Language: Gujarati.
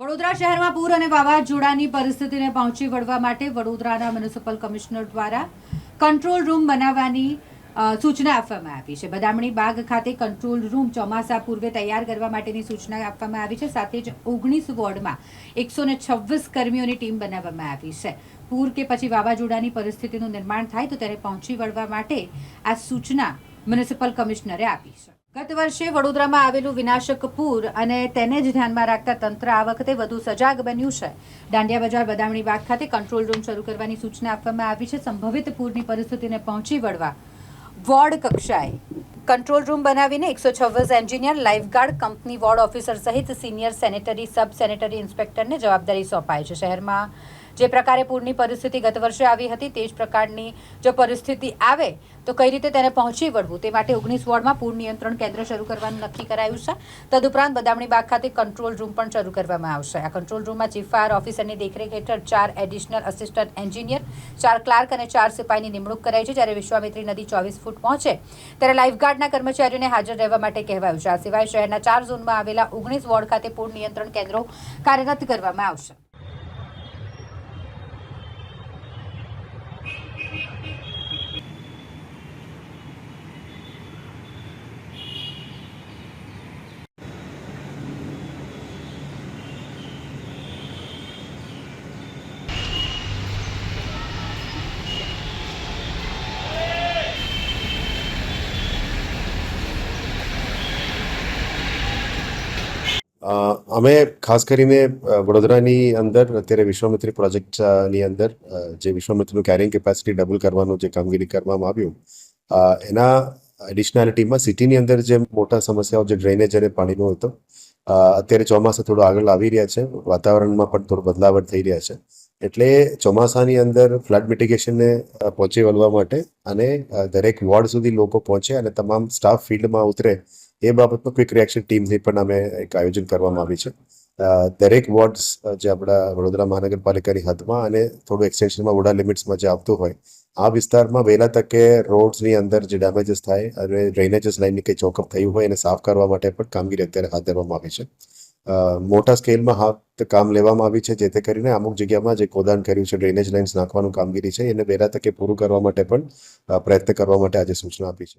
વડોદરા શહેરમાં પૂર અને વાવાઝોડાની પરિસ્થિતિને પહોંચી વળવા માટે વડોદરાના મ્યુનિસિપલ કમિશનર દ્વારા કંટ્રોલ રૂમ બનાવવાની સૂચના આપવામાં આવી છે. બદામણી બાગ ખાતે કંટ્રોલ રૂમ ચોમાસા પૂર્વે તૈયાર કરવા માટેની સૂચના આપવામાં આવી છે. સાથે જ ઓગણીસ વોર્ડમાં એકસો ને છવ્વીસ કર્મીઓની ટીમ બનાવવામાં આવી છે. પૂર કે પછી વાવાઝોડાની પરિસ્થિતિનું નિર્માણ થાય તો તેને પહોંચી વળવા માટે આ સૂચના મ્યુનિસિપલ કમિશનરે આપી છે. ગત વર્ષે વડોદરામાં આવેલું વિનાશક પૂર અને તેને જ ધ્યાનમાં રાખતા તંત્ર આ વખતે વધુ સજાગ બન્યું છે. દાંડિયા બજાર બદામણી બાગ ખાતે કંટ્રોલ રૂમ શરૂ કરવાની સૂચના આપવામાં આવી છે. સંભવિત પૂરની પરિસ્થિતિને પહોંચી વળવા વોર્ડ કક્ષાએ કંટ્રોલ રૂમ બનાવીને એકસો છવ્વીસ engineer lifeguard company ward officer સહિત સિનિયર સેનેટરી સબ સેનેટરી ઇન્સ્પેક્ટરને જવાબદારી સોંપાય છે. શહેરમાં જે પ્રકારે પૂરની પરિસ્થિતિ ગત વર્ષે આવી હતી, તે જ પ્રકારની જો પરિસ્થિતિ આવે, તો કઈ રીતે તેને પહોંચી વળવું? તે માટે ઓગણીસ વોર્ડમાં પૂર નિયંત્રણ કેન્દ્ર શરૂ કરવાનું નક્કી કરાયું છે. તદુપરાંત બદામણી બાગ ખાતે કંટ્રોલ રૂમ પણ શરૂ કરવામાં આવશે. આ કંટ્રોલ રૂમમાં ચીફ ફાયર ઓફિસરની દેખરેખ હેઠળ ચાર એડિશનલ અસિસ્ટન્ટ એન્જિનિયર, ચાર ક્લાર્ક અને ચાર સિપાહીની નિમણૂક કરાઈ છે. જ્યારે વિશ્વામિત્રી નદી ચોવીસ ફૂટ પહોંચે, ત્યારે લાઇફગાર્ડના કર્મચારીઓને હાજર રહેવા માટે કહેવાયું છે. આ સિવાય શહેરના ચાર ઝોનમાં આવેલા ઓગણીસ વોર્ડ ખાતે પૂર નિયંત્રણ કેન્દ્રો કાર્યરત કરવામાં આવશે. અમે ખાસ કરીને વડોદરાની અંદર, અત્યારે વિશ્વામિત્રી પ્રોજેક્ટની અંદર જે વિશ્વામિત્રીનું કેરિંગ કેપેસિટી ડબલ કરવાનું જે કામગીરી કરવામાં આવ્યું એના એડિશનાલિટીમાં સિટીની અંદર જે મોટા સમસ્યાઓ, જે ડ્રેનેજ અને પાણીનો હતો અત્યારે ચોમાસા થોડું આગળ આવી રહ્યા છે, વાતાવરણમાં પણ થોડો બદલાવટ થઈ રહ્યા છે, એટલે ચોમાસાની અંદર ફ્લડ મિટિગેશનને પહોંચી વળવા માટે અને દરેક વોર્ડ સુધી લોકો પહોંચે અને તમામ સ્ટાફ ફિલ્ડમાં ઉતરે એ બાબતમાં ક્વિક રિએક્શન ટીમની પણ અમે એક આયોજન કરવામાં આવી છે. દરેક વોર્ડ્સ જે આપણા વડોદરા મહાનગરપાલિકાની હદમાં અને થોડું એક્સટેન્શનમાં વોડા લિમિટ્સમાં જે આવતું હોય, આ વિસ્તારમાં વહેલા તકે રોડ્સની અંદર જે ડેમેજીસ થાય અને ડ્રેનેજીસ લાઇનની કંઈ ચોકઅપ થયું હોય એને સાફ કરવા માટે પણ કામગીરી અત્યારે હાથ ધરવામાં આવી છે. મોટા સ્કેલમાં હાથ કામ લેવામાં આવી છે, જેથી કરીને અમુક જગ્યામાં જે ખોદાણ કર્યું છે ડ્રેનેજ લાઇન્સ નાખવાનું કામગીરી છે, એને વહેલા તકે પૂરું કરવા માટે પણ પ્રયત્ન કરવા માટે આજે સૂચના આપી છે.